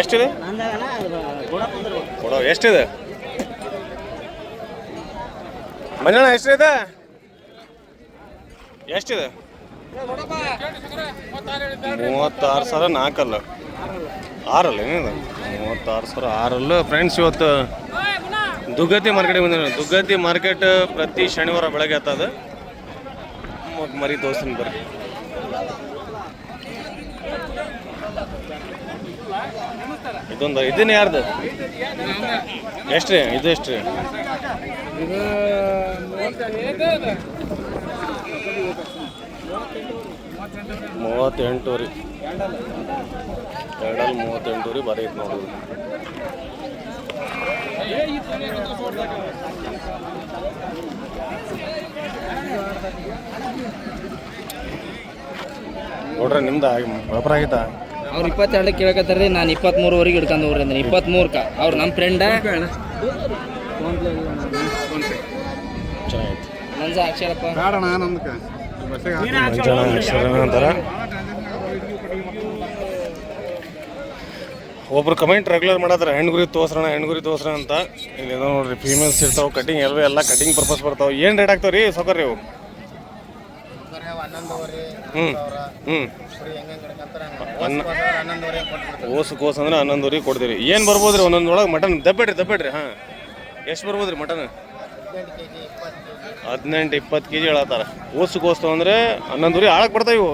ಎಷ್ಟಿದೆ? ಕೊಡೋ, ಎಷ್ಟಿದೆ? ಮಂಜಣ್ಣ ಎಷ್ಟಿದೆ? ಎಷ್ಟಿದೆ? ಮೂವತ್ತಾರು ಸಾವಿರ ನಾಲ್ಕಲ್ಲ. ಆರಲ್ಲ ಏನಿದೆ? ಮೂವತ್ತಾರು ಸಾವಿರ ಆರಲ್ಲ. ಫ್ರೆಂಡ್ಸ್ ಇವತ್ತು ದುಗ್ಗತಿ ಮಾರ್ಕೆಟಿಗೆ ಬಂದಿರೋ ದುಗ್ಗತಿ ಮಾರ್ಕೆಟ್ ಪ್ರತಿ ಶನಿವಾರ ಬೆಳಗ್ಗೆ ಆತದ ಮರಿ ತೋರಿಸ್ತೀನಿ ಬರ್ರಿ. ಇದೊಂದು ಇದನ್ನ ಯಾರ್ದು? ಎಷ್ಟು ರೀ ಇದು ಎಷ್ಟು ರೀ ಮೂವತ್ತೆಂಟು ರೀ ಎರಡಲ್ಲಿ ಮೂವತ್ತೆಂಟು ರೀ ಬರೀ ನೋಡ್ರಿ ನೋಡ್ರಿ ನಿಮ್ದು ವ್ಯಾಪಾರ ಆಗೈತಾ? ಅವ್ರು ಇಪ್ಪತ್ತೆರಡು ಕೇಳಕತ್ತಾರ್ರಿ ನಾನು ಇಪ್ಪತ್ತ್ಮೂರುವರೆಗೆ ಹಿಡ್ಕೊಂಡು ಹೋಗ್ರಿ ಅಂದ್ರೆ. ಇಪ್ಪತ್ತ್ಮೂರಕ್ಕ ಅವ್ರು ನಮ್ಮ ಫ್ರೆಂಡ ನಂಜ ಅಕ್ಷರಪ್ಪ ಅಂತಾರ ಒಬ್ರು ಕಮೆಂಟ್ ರೆಗ್ಯುಲರ್ ಮಾಡಿದ್ರೆ ಹೆಣ್ಗುರಿ ತೋರ್ಸೋಣ ಹೆಣ್ಗುರಿ ತೋರ್ಸೋಣ ಅಂತ. ಇಲ್ಲಿ ಏನೋ ನೋಡ್ರಿ ಫೀಮೇಲ್ಸ್ ಇರ್ತಾವೆ ಕಟಿಂಗ್ ಎಲ್ಲ ಎಲ್ಲ ಕಟಿಂಗ್ ಪರ್ಪಸ್ ಬರ್ತಾವೆ. ಏನು ರೇಟ್ ಆಗ್ತಾವೆ ರೀ ಸೌಕರ್ಯ ಹ್ಮ್ ಹ್ಞೂ ಹ್ಞೂ ಹನ್ನ ಓಸು ಕೋಸ್ ಅಂದ್ರೆ ಹನ್ನೊಂದುವರೆಗೆ ಕೊಡ್ತೀರಿ. ಏನು ಬರ್ಬೋದ್ರಿ ಒಂದೊಂದೊಳಗೆ ಮಟನ್ ದಬ್ಬೇಡ್ರಿ ದಬ್ಬೇಡ್ರಿ ಹಾಂ. ಎಷ್ಟು ಬರ್ಬೋದ್ರಿ ಮಟನ್? ಹದಿನೆಂಟು ಇಪ್ಪತ್ತು ಕೆ ಜಿ ಹೇಳತ್ತಾರ. ಓಸು ಅಂದ್ರೆ ಅಂದರೆ ಹನ್ನೊಂದುವರೆ ಆಳಕ್ಕೆ ಬರ್ತಾವೆ ಇವು.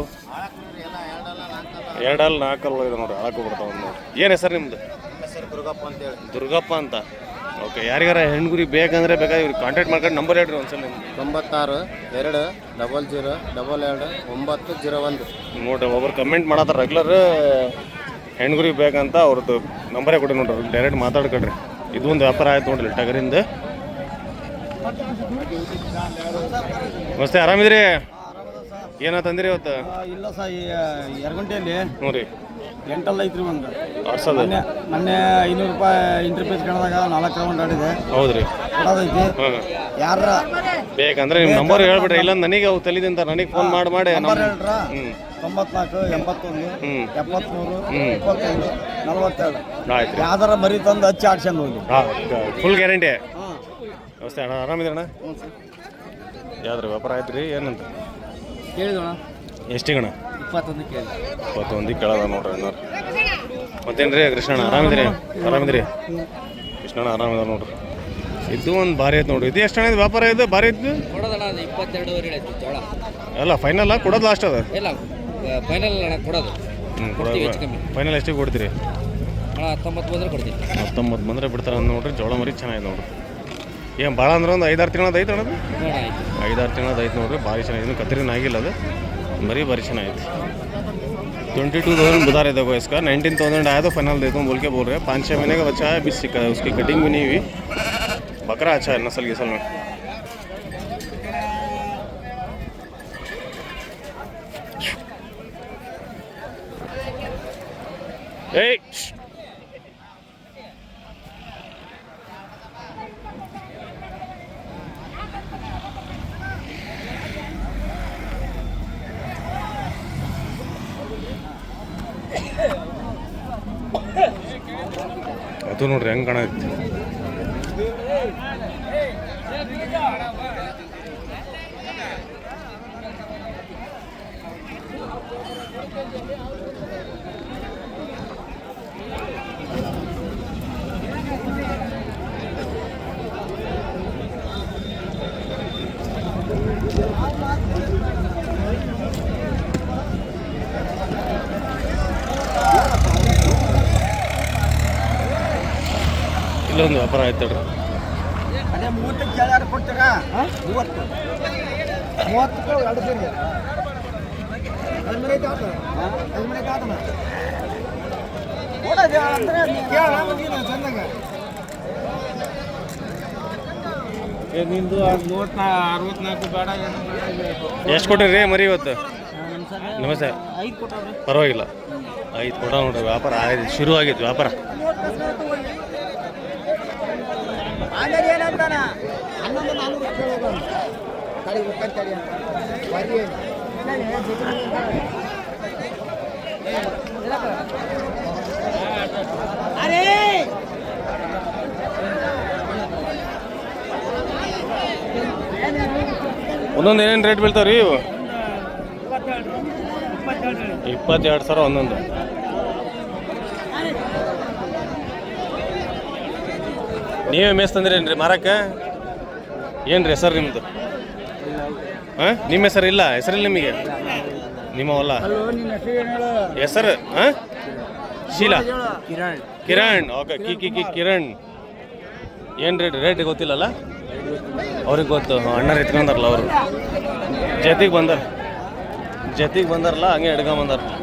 ಎರಡಲ್ಲಿ ನಾಲ್ಕಲ್ಲ. ಇದೆ ನೋಡ್ರಿ ಆಳಕ್ಕೆ ಬರ್ತಾವೆ ನೋಡಿ ಏನು ಹೆಸರು ನಿಮ್ದು? ದುರ್ಗಪ್ಪ ಅಂತೇಳಿ. ದುರ್ಗಪ್ಪ ಅಂತ. ಓಕೆ ಯಾರಿಗಾರ ಹೆಣ್ಗುರಿ ಬೇಕಂದ್ರೆ ಬೇಕಾದ್ರೆ ಇವ್ರಿಗೆ ಕಾಂಟ್ಯಾಕ್ಟ್ ಮಾಡ್ಕೊಂಡು ನಂಬರ್ ಹೇಳ್ರಿ ಒಂದ್ಸಲ ನಿಮ್ದು ತೊಂಬತ್ತಾರು ಎರಡು ಡಬಲ್ ಜೀರೋ ಡಬಲ್ ಎರಡು ಒಂಬತ್ತು ಜೀರೋ ಒಂದು. ನೋಡ್ರಿ ಒಬ್ರು ಕಮೆಂಟ್ ಮಾಡತ್ತಾರ ರೆಗ್ಯುಲರ್ ಹೆಣ್ಗುರಿ ಬೇಕಂತ ಅವ್ರದ್ದು ನಂಬರೇ ಕೊಡಿ ನೋಡ್ರಿ ಡೈರೆಕ್ಟ್ ಮಾತಾಡ್ಕೊಡ್ರಿ ಇದು ಒಂದು ವ್ಯಾಪಾರ ಆಯ್ತು ನೋಡ್ರಿ ಟಗರಿಂದ. ನಮಸ್ತೆ ಆರಾಮಿದ್ರಿ? ಏನ ತಂದಿರಿ ಇವತ್ತು? ಇಲ್ಲ ಸರ್ ಎರಡು ಗಂಟೆಯಲ್ಲಿ ರೀ. ಎಂಟಲ್ಲ ಐತ್ರಿ ಒಂದು. ಮೊನ್ನೆ ಮೊನ್ನೆ ಐನೂರು ರೂಪಾಯಿ ಇಂಟರ್ಫೇಸ್ ಕಳೆದಾಗ ನಾಲ್ಕು ರೌಂಡ್ ಆಡಿದೆ. ಹೌದ್ರಿ. ಕೊಡೋದೈತಿ. ಹಾಂ. ಯಾರ? ಬೇಕಂದ್ರೆ ನಿಮ್ಮ ನಂಬರ್ ಹೇಳ್ಬಿಡ್ರಿ. ಇಲ್ಲ ನನಗೆ ಅವು ತಲಿದಿಂತ ನನಗೆ ಫೋನ್ ಮಾಡಿ ಮಾಡಿ ನಂಬರ್ ಹೇಳ್ರ? ಹ್ಞೂ ತೊಂಬತ್ನಾಲ್ಕು ಎಂಬತ್ತೊಂದು ಹ್ಞೂ ಇಪ್ಪತ್ತೈದು ಇಪ್ಪತ್ತೊಂದು ನಲವತ್ತೆರಡು. ಆಯ್ತು ಯಾವ್ದಾರ ಮರಿ ತಂದು ಹಚ್ಚಿ ಆಡ್ಸ್ಕೊಂಡು ಹೋಗಿ ಹಾಂ ಫುಲ್ ಗ್ಯಾರಂಟಿ ಹಾಂ. ನಮಸ್ತೆ ಅಣ್ಣ ಆರಾಮಿದ್ರಣ್ಣ ಯಾವ್ದ್ರ ವ್ಯಾಪಾರ ಆಯ್ತು ರೀ ಏನಂತ? ಕೇಳಿದೋಣ ಎಷ್ಟಿಗಣ ಇಪ್ಪತ್ತೊಂದು ಕೇಳಿ ಇಪ್ಪತ್ತೊಂದಿಗೆ ಕೇಳದ ನೋಡ್ರಿ ಅಣ್ಣಾರು ಮತ್ತೇನು ರೀ ಕೃಷ್ಣಣ್ಣ ಆರಾಮಿದ್ರಿ? ಆರಾಮಿದ್ರಿ? ಕೃಷ್ಣಣ್ಣ ಆರಾಮಿದ ನೋಡ್ರಿ. ಇದು ಒಂದು ಭಾರಿ ಐತೆ ನೋಡ್ರಿ. ಇದು ಎಷ್ಟು ಹಣ ವ್ಯಾಪಾರ ಇದೆ? ಭಾರಿ ಐತಿ ಕೊಡೋದಣ್ಣ ಅದು ಇಪ್ಪತ್ತೆರಡುವರೆ ಆಯ್ತು ಜೋಳ. ಅಲ್ಲ ಫೈನಲ್ ಕೊಡೋದು ಲಾಸ್ಟ್ ಅದ? ಇಲ್ಲ ಫೈನಲ್ ಅಣ್ಣ ಕೊಡೋದು. ಹ್ಞೂ ಫೈನಲ್ ಎಷ್ಟಿಗೆ ಕೊಡ್ತೀರಿ? ಅಣ್ಣ ಹತ್ತೊಂಬತ್ತು ಬಂದ್ರೆ ಕೊಡ್ತೀನಿ. ಹತ್ತೊಂಬತ್ತು ಬಂದರೆ ಬಿಡ್ತಾರೆ ನೋಡ್ರಿ. ಜೋಳ ಮರಿ ಚೆನ್ನಾಗಿದೆ ನೋಡ್ರಿ. ಏನು ಭಾಳ ಅಂದ್ರೆ ಒಂದು ಐದಾರು ತಿಂಗಳದ ಐತೆ ಆಯ್ತು. ಐದಾರು ತಿಂಗಳದ ಐತೆ ನೋಡ್ರಿ. ಭಾರಿ ಚೆನ್ನಾಗಿದೆ ಕತ್ರಿನ ಆಗಿಲ್ಲ ಅದು. मरी परेशान आई थी। ट्वेंटी टू थाउज़ेंड बता रहे देखो इसका। नाइनटीन थाउज़ेंड आया तो फाइनल देता हूँ बोल के बोल रहे हैं। पाँच छः महीने का बच्चा है, बीस सिक्का है, उसकी कटिंग भी नहीं हुई। बकरा अच्छा है नस्ल असल में। Hey! ಅದು ನೋಡ್ರಿ ಹೆಂಗೆ ಕಾಣೈತಿ ಇಲ್ಲೊಂದು ವ್ಯಾಪಾರ ಆಯ್ತು ನೋಡ್ರಿ ಅದೇ ಮೂವತ್ತಕ್ಕೆ ಕೇಳ್ಯಾರ ಕೊಡ್ತೀರ? ಮೂವತ್ತು. ಮೂವತ್ತು ಎರಡು ಸೇರಿ. ಐದು ಮನೆ ಐತೆ ಆತ ಐದು ಮನೆ ಐತೆ ಆತನ? ಕೊಡೋದು ಅಂದ್ರೆ ಕೇಳ ನೀನು ಚಂದಾಗ. ನಿಂದು ಮೂವತ್ನಾ ಅರವತ್ನಾಲ್ಕು ಬೇಡ ಏನು ಬೇಡ ಎಷ್ಟು ಕೊಟ್ಟಿರಿ ಮರಿ ಇವತ್ತು? ನಮಸ್ತೆ. ಪರವಾಗಿಲ್ಲ. ಐದು ಕೊಟ್ಟ ನೋಡ್ರಿ ವ್ಯಾಪಾರ ಆಯ್ತು ಶುರು ಆಗಿತ್ತು ವ್ಯಾಪಾರ ಏನಂತಾನ ಕೇಳೋದು ತಡಿ ತಡಿ ಅಂತ. ಒಂದೊಂದು ಏನೇನು ರೇಟ್ ಬೀಳ್ತಾವ್ರಿ ಇವು? ಇಪ್ಪತ್ತೆರಡು ಸಾವಿರ ಒಂದೊಂದು. ನೀವೇ ಮೇಸ್ ತಂದಿರೇನು ರೀ ಮಾರಕ್ಕೆ? ಏನು ರೀ ಹೆಸರು ನಿಮ್ಮದು ಹಾಂ? ನಿಮ್ಮ ಹೆಸರು ಇಲ್ಲ? ಹೆಸರಿಲ್ಲ ನಿಮಗೆ? ನಿಮ್ಮ ಹೊಲ? ಹೆಸರು ಹಾಂ? ಶೀಲಾ? ಕಿರಣ್. ಕಿರಣ್. ಓಕೆ ಕಿ ಕಿ ಕಿ ಕಿರಣ್. ಏನು ರೇಟ್ ರೇಟ್ ಗೊತ್ತಿಲ್ಲಲ್ಲ? ಅವ್ರಿಗೆ ಗೊತ್ತು. ಅಣ್ಣರು ಎತ್ಕೊಂಡಾರಲ್ಲ ಅವರು. ಜೊತೆಗೆ ಬಂದಾರ. ಜೊತೆಗೆ ಬಂದಾರಲ್ಲ ಹಂಗೆ ಎಡ್ಕೊಂಬಂದಾರ ಬಂದಾರ.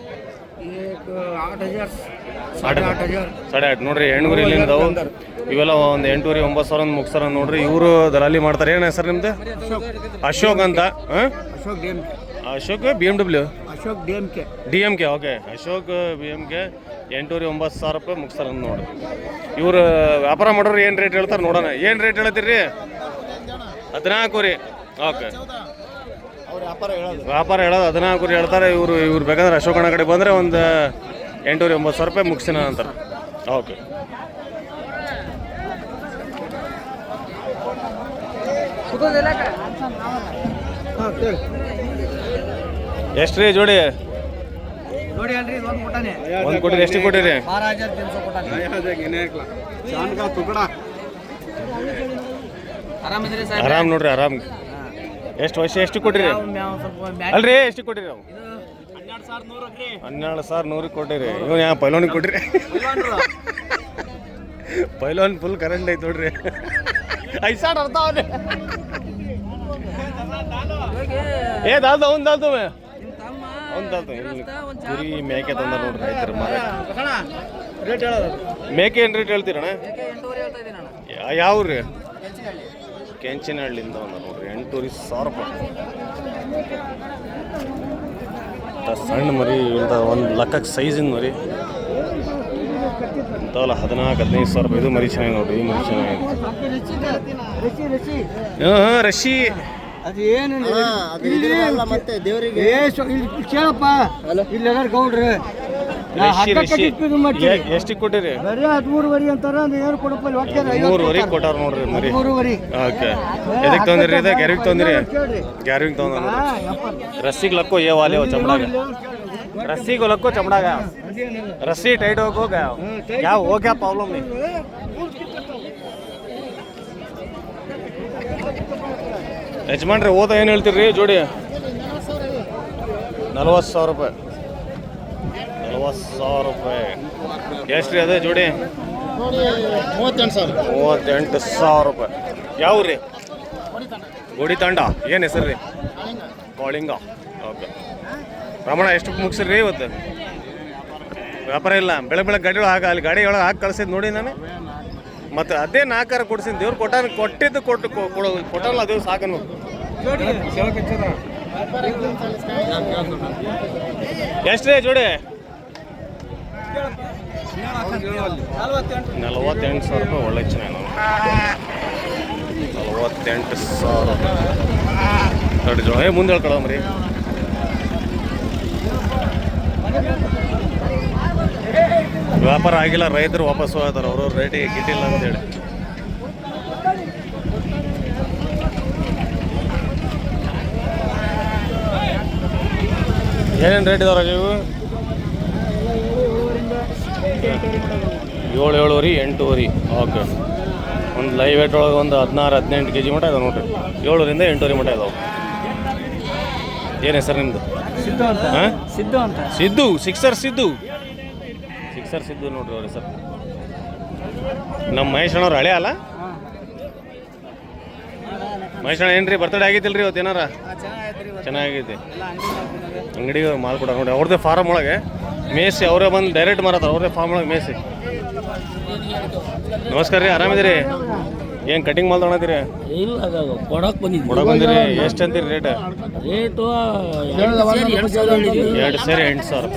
क्या करेंगे तू ಆಟ ಸಾಡೆ ಆಟ ನೋಡ್ರಿ ಹೆಣ್ಗುರಿ ಇಲ್ಲಿಂದ ಅವು ಇವೆಲ್ಲ ಒಂದು ಎಂಟೂವರೆ ಒಂಬತ್ತು ಸಾವಿರ ಒಂದು ಮುಗ್ಸಾರ ನೋಡ್ರಿ ಇವರು ದಲಾಲಿ ಮಾಡ್ತಾರೆ ಏನು ಹೆಸರು ನಿಮ್ದು ಅಶೋಕ್ ಅಂತ ಹಾಂ Ashok D M Ashok B M W Ashok D M K D M K okay Ashok B M K ಎಂಟೂವರೆ ಒಂಬತ್ತು ಸಾವಿರ ರೂಪಾಯಿ ಮುಗ್ಸಾರ ಅಂತ ನೋಡ್ರಿ ಇವರು ವ್ಯಾಪಾರ ಮಾಡೋರು ಏನು ರೇಟ್ ಹೇಳ್ತಾರೆ ನೋಡೋಣ ಏನು ರೇಟ್ ಹೇಳ್ತೀರಿ ಹದಿನಾಲ್ಕು ರೀ ಓಕೆ ಅವ್ರ ವ್ಯಾಪಾರ ಹೇಳೋದು. ವ್ಯಾಪಾರ ಹೇಳೋದು ಹದಿನಾಲ್ಕು ಹೇಳ್ತಾರೆ ಇವರು ಇವ್ರು ಬೇಕಂದ್ರೆ ಅಶೋಕಣ್ಣ ಕಡೆ ಬಂದರೆ ಒಂದು ಎಂಟೂವರೆ ಒಂಬತ್ತು ಸಾವಿರ ರೂಪಾಯಿ ಮುಗಿಸಿನ ಅಂತಾರೆ ಓಕೆ. ಹಾಂ ಹೇಳಿ ಎಷ್ಟು ರೀ ಜೋಡಿ? ಒಂದು ಕೊಟ್ಟಿರಿ ಎಷ್ಟು ಕೊಟ್ಟಿರಿ? ಆರಾಮ್ ನೋಡ್ರಿ ಆರಾಮ್. ಎಷ್ಟು ವಯಸ್ಸು ಎಷ್ಟು ಕೊಟ್ಟಿರಿ? ಅಲ್ರಿ ಎಷ್ಟು ಕೊಟ್ಟಿರಿ ನಾವು ಹನ್ನೆರಡು ಸಾವಿರ ನೂರಿಗೆ ಕೊಟ್ಟಿರಿ. ಇವ್ ಯಾ ಪೈಲೋನಿಗೆ ಕೊಟ್ಟಿರಿ ಪೈಲೋನ್ ಫುಲ್ ಕರೆಂಟ್ ಐತೆ ನೋಡ್ರಿ. ಐದು ಸಾವಿರ ಅರ್ಥ ಅವನೇ. ಏ ದಾಲ್ದು ಅವ್ನು ದಾಲ್ದು ಅವ್ನು ದಾಲ್ದು ಇಲ್ಲಿ ಕುರಿ ಮೇಕೆ ತಂದ ನೋಡ್ರಿ ರೈತರು ಮಾರ ಮೇಕೆ ಏನು ರೇಟ್ ಹೇಳ್ತೀರಣ್ಣ? ಯಾವ ರೀ ಕೆಂಚಿನಹಳ್ಳಿಯಿಂದ ಒಂದು ನೋಡ್ರಿ ಎಂಟೂರಿ ಸಾವಿರ ರೂಪಾಯಿ. ಸಣ್ಣ ಮರಿ ಇಂಥ ಒಂದು ಲಕ್ಕಕ್ಕೆ ಸೈಜಿನ ಮರಿ. ಇಂಥವಲ್ಲ ಹದಿನಾಲ್ಕು ಹದಿನೈದು ಸಾವಿರ ರೂಪಾಯಿ. ಇದು ಮರಿ ಚೆನ್ನಾಗಿ ನೋಡ್ರಿ ಈ ಮರಿ ಚೆನ್ನಾಗಿ ಹಾಂ ಹಾಂ ರಶಿ ಅದು ಏನು ಮತ್ತೆ ದೇವರಿಗೆ. ಕೇಳಪ್ಪ. ಇಲ್ಲೆಲ್ಲ ಗೌಡ್ರು. ಎಷ್ಟಿಗೆ ಕೊಟ್ಟಿರಿ? ಬರೀ ಹದಿಮೂರುವರೆ ಅಂತಾರ ಏನು ಕೊಡಪ್ಪ ಮೂರುವರೆ ಕೊಟ್ಟಾರ ನೋಡ್ರಿ ಮರಿ. ಮೂರುವರೆ. ಓಕೆ. ಎದಕ್ಕೆ ತೊಂದ್ರಿ ಇದೆ ಗ್ಯಾರಿಗೆ ತೊಂದ್ರಿ ಗ್ಯಾರಿಗೆ ತೊಂದ್ರ ರಸ್ಸಿಗೆ ಲಕ್ಕು ಏ ವಾಲೆ ಚಮಡಾಗ ರಸ್ಸಿಗೆ ಲಕ್ಕು ಚಮಡಾಗ ರಸ್ಸಿ ಟೈಟ್ ಹೋಗಿ ಹೋಗೋಗ ಯಾವ ಹೋಗ್ಯಾ ಪ್ರಾಬ್ಲಮ್ ಯಜಮಾನ್ರಿ ಓದ ಏನು ಹೇಳ್ತೀರಿ ಜೋಡಿ? ನಲ್ವತ್ತು ಸಾವಿರ ರೂಪಾಯಿ. ನಲ್ವತ್ತು ಸಾವಿರ ರೂಪಾಯಿ. ಎಷ್ಟು ರೀ ಅದೇ ಜೋಡಿ? ಮೂವತ್ತೆಂಟು ಸಾವಿರ. ಮೂವತ್ತೆಂಟು ಸಾವಿರ ರೂಪಾಯಿ. ಯಾವ ರೀ ಗೋಡಿ ತಾಂಡ. ಏನು ಹೆಸರು ರೀ? ಕಾಳಿಂಗ. ಓಕೆ. ರಮಣ ಎಷ್ಟು ಮುಗಿಸ್ರಿ ಇವತ್ತು? ವ್ಯಾಪಾರ ಇಲ್ಲ. ಬೆಳೆ ಬೆಳಗ್ಗೆ ಗಾಡಿ ಒಳಗೆ ಹಾಕಿ ಅಲ್ಲಿ ಗಾಡಿ ಒಳಗೆ ಹಾಕಿ ಕಳ್ಸಿದ್ದು ನೋಡಿ ನಾನು. ಮತ್ತು ಅದೇ ನಾಲ್ಕಾರ ಕೊಡ್ಸಿದ್ದು ದೇವ್ರು ಕೊಟ್ಟ ಕೊಟ್ಟಿದ್ದು ಕೊಟ್ಟು ಕೊಟ್ಟಲ್ಲ ಅದು ಸಾಕನು. ಎಷ್ಟು ರೀ ಜೋಡಿ? ನಲವತ್ತೆಂಟು ಸಾವಿರ ರೂಪಾಯಿ ಒಳ್ಳೆ ಚೆನ್ನಾಗಿ ನಾವು ನಲವತ್ತೆಂಟು ಸಾವಿರ. ನೋಡಿ ಜೋಳ ಮುಂದೆ ಮುಂದೆ ಹೇಳ್ಕೊಳಮ್ರಿ ವ್ಯಾಪಾರ ಆಗಿಲ್ಲ, ರೈತರು ವಾಪಸ್ ಹೋಗ್ತಾರೆ ಅವರು ರೇಟಿಗೆ ಗಿಟ್ಟಿಲ್ಲ ಅಂತೇಳಿ. ಏನೇನು ರೇಟ್ ಇದಾರೆ ಇವು? ಏಳು ಏಳುವರೆ ಎಂಟೂವರೆ. ಓಕೆ ಒಂದು ಲೈವ್ ವೇಟ್ ಒಳಗೆ ಒಂದು ಹದಿನಾರು ಹದಿನೆಂಟು ಕೆ ಜಿ ಮಟ್ಟ ಇದಾವೆ ನೋಡ್ರಿ. ಏಳರಿಂದ ಎಂಟೂವರೆ ಮಟ್ಟ ಇದಾವೆ ಏನು ಹೆಸರು ನಿಮ್ಮದು ಸಿದ್ದು ಅಂತ. ಹಾಂ? ಸಿದ್ದು ಅಂತ. ಸಿದ್ದು ಸಿಕ್ಸರ್ ಸಿದ್ದು. ಸಿಕ್ಸರ್ ಸಿದ್ದು ನೋಡ್ರಿ ಅವ್ರ ಹೆಸರು. ನಮ್ಮ ಮಹೇಶ್ ಅಣ್ಣವ್ರು ಹಳೆ ಅಲ್ಲ? ಮಹೇಶ್ ಅಣ್ಣ ಏನ್ರಿ ಬರ್ತಡೇ ಆಗೈತಿಲ್ರಿ ಇವತ್ತು ಏನಾರ? ಚೆನ್ನಾಗೈತಿ. ಅಂಗಡಿಗೆ ಮಾಲ್ ಕೊಡ ನೋಡಿ ಅವ್ರದ್ದೇ ಫಾರಮ್ ಒಳಗೆ. ಮೇಸಿ ಅವರೇ ಬಂದು ಡೈರೆಕ್ಟ್ ಮಾರತ್ತಾರ ಅವರೇ ಫಾರ್ಮ್ ಒಳಗೆ ಮೇಸಿ. ನಮಸ್ಕಾರ ರೀ ಆರಾಮಿದ್ದೀರಿ? ಏನು ಕಟಿಂಗ್ ಮಾಲ್ ತೊಗೊಂಡಿದ್ದೀರಿ? ಇಲ್ಲ ಅದು ಕೊಡಕ್ ಬಂದಿದ್ವಿ. ಕೊಡಕ್ ಬಂದಿರಿ ಎಷ್ಟು ಅಂತೀರಿ ರೇಟ್ ರೇಟು ಎರಡು ಸರಿ ಎಂಟು ಸಾವಿರ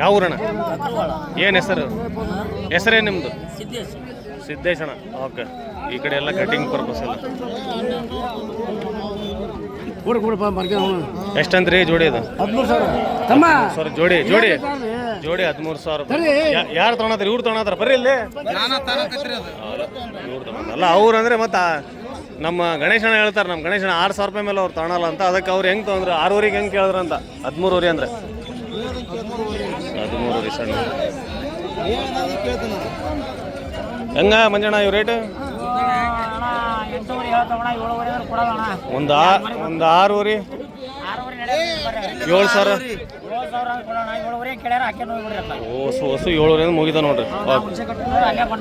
ಯಾವ ಊರಣ್ಣ? ಏನು ಹೆಸರು? ಹೆಸರೇ ನಿಮ್ಮದು ಸಿದ್ದೇಶ್ ಸಿದ್ದೇಶಣ್ಣ. ಓಕೆ. ಈ ಕಡೆ ಎಲ್ಲ ಕಟಿಂಗ್ ಪರ್ಪಸ್ ಎಲ್ಲ. ಎಷ್ಟಂತ್ರಿ ಜೋಡಿ ಅದು ಹದಿಮೂರು ಸಾವಿರ. ತಮ್ಮ. ಸರ್ ಜೋಡಿ ಜೋಡಿ. ಜೋಡಿ ಹದಿಮೂರು ಸಾವಿರ ಯಾರು ತಗೊಳತ್ರಿ ಇವ್ರು ತೊಗೊಳತ್ತಾರ ಬರ್ರಿ ಇಲ್ಲಿ? ಇವ್ರು ಅಲ್ಲ ಅವ್ರು ಅಂದ್ರೆ ಮತ್ತ ನಮ್ಮ ಗಣೇಶನ ಹೇಳ್ತಾರೆ ನಮ್ಮ ಗಣೇಶನ ಆರು ಸಾವಿರ ರೂಪಾಯಿ ಮೇಲೆ ಅವ್ರು ತಗೊಳಲ್ಲ ಅಂತ. ಅದಕ್ಕೆ ಅವ್ರು ಹೆಂಗೆ ತೊಗೊಂಡ್ರು? ಆರೂರಿಗೆ ಹೆಂಗೆ ಕೇಳಿದ್ರ ಅಂತ. ಹದಿಮೂರುವರೆ ಅಂದ್ರೆ. ಹದಿಮೂರುವರೆ ಸಣ್ಣ. ಹೆಂಗ ಮಂಜಣ್ಣ ಇವ್ ರೇಟ್ ಒಂದು ಒಂದು ಆರೂವರೆ ಏಳು ಸಾವಿರ. ಓಸು ಹೊಸು ಏಳುವರೆ ಅಂದ್ರೆ ಮುಗಿದ ನೋಡ್ರಿ.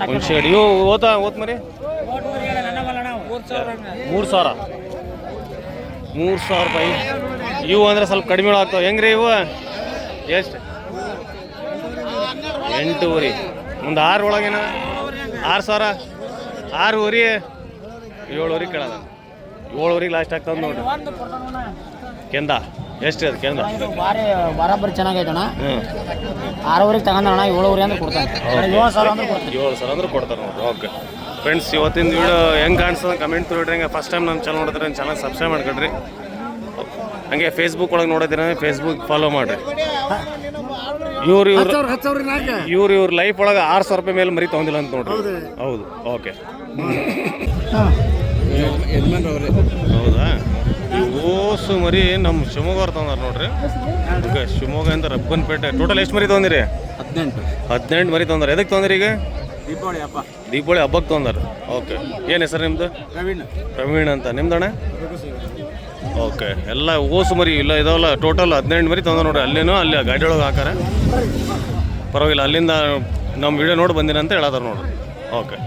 ಹುಣಸೆ ಇವು ಓತಾ ಓತ್ ಮರಿ. ಮೂರು ಸಾವಿರ ಮೂರು ಸಾವಿರ. ರೂಪಾಯಿ. ಇವು ಅಂದ್ರೆ ಸ್ವಲ್ಪ ಕಡಿಮೆ ಆಗ್ತಾವೆ. ಹೆಂಗ್ರಿ ಇವು? ಎಷ್ಟು? ಎಂಟೂವರೆ. ಒಂದು ಆರು ಒಳಗೇನ? ಆರು ಸಾವಿರ. ಆರೂವರೆ ಏಳುವರೆ ಕೇಳೋದ. ಏಳುವರೆಗೆ ಲಾಸ್ಟ್ ಆಗ್ತದೆ ನೋಡ್ರಿ. ಕೆಂದ? ಎಷ್ಟು ಅದು ಕೆಂದ? ಇದು ಭಾರಿ ಬರಾಬರಿ ಚೆನ್ನಾಗೈತಣ ಹ್ಞೂ ಆರೂವರೆಗೆ ತಗೊಂಡಣ ಏಳುವರೆ ಅಂದ್ರೆ ಕೊಡ್ತಾನೆ. ಏಳು ಸಾವಿರ ಅಂದ್ರೆ ಕೊಡ್ತಾನೆ. ಏಳು ಸಾವಿರ ಅಂದ್ರೆ ಕೊಡ್ತಾರೆ ನೋಡ್ರಿ ಓಕೆ. ಫ್ರೆಂಡ್ಸ್ ಇವತ್ತಿನ ವಿಡಿಯೋ ಹೆಂಗೆ ಕಾಣಿಸ್ತದೆ ಕಮೆಂಟ್ ನೋಡ್ರಿ ಹಂಗೆ ಫಸ್ಟ್ ಟೈಮ್ ನಮ್ಮ ಚಾನಲ್ ನೋಡಿದ್ರೆ ಚೆನ್ನಾಗಿ ಚಾನಲ್ ಸಬ್ಸ್ಕ್ರೈಬ್ ಮಾಡ್ಕೊಡ್ರಿ ಹಂಗೆ ಫೇಸ್ಬುಕ್ ಒಳಗೆ ನೋಡಿದ್ರೆ ಫೇಸ್ಬುಕ್ ಫಾಲೋ ಮಾಡಿರಿ. ಇವ್ರು ಇವ್ರು ಇವ್ರು ಇವ್ರ ಲೈಫ್ ಒಳಗೆ ಆರು ಸಾವಿರ ರೂಪಾಯಿ ಮೇಲೆ ಮರಿ ತಗೊಂಡಿಲ್ಲ ಅಂತ ನೋಡ್ರಿ. ಹೌದು. ಓಕೆ. ಹೌದಾ? ಓಸು ಮರಿ ನಮ್ಮ ಶಿವಮೊಗ್ಗ ತೊಗೊಂಡಾರ ನೋಡ್ರಿ. ಓಕೆ ರಬ್ಬನ್ ರಬ್ಬನ್ಪೇಟೆ ಟೋಟಲ್ ಎಷ್ಟು ಮರಿ ತೊಗೊಂದಿರಿ ಹದಿನೆಂಟು. ಹದಿನೆಂಟು ಮರಿ ತೊಗೊಂಡಾರ. ಎದಕ್ಕೆ ತೊಗೊಂದಿರಿ ಈಗ? ದೀಪಾವಳಿ ಹಬ್ಬ. ದೀಪಾವಳಿ ಹಬ್ಬಕ್ಕೆ ತೊಂದರೆ ಓಕೆ ಏನು ಹೆಸರು ನಿಮ್ಮದು ಪ್ರವೀಣ್. ಪ್ರವೀಣ್ ಅಂತ. ನಿಮ್ದಣ್ಣ? ಓಕೆ ಎಲ್ಲ ಓಸು ಮರಿ ಇಲ್ಲ ಇದಾವಲ್ಲ ಟೋಟಲ್ ಹದಿನೆಂಟು ಮರಿ ತೊಂದ್ರೆ ನೋಡ್ರಿ. ಅಲ್ಲೇನೋ ಅಲ್ಲಿ ಗಾಡಿ ಒಳಗೆ ಹಾಕಾರ ಪರವಾಗಿಲ್ಲ ಅಲ್ಲಿಂದ ನಮ್ಮ ವಿಡಿಯೋ ನೋಡಿ ಬಂದಿನ ಅಂತ ಹೇಳತ್ತಾರ ನೋಡ್ರಿ. ಓಕೆ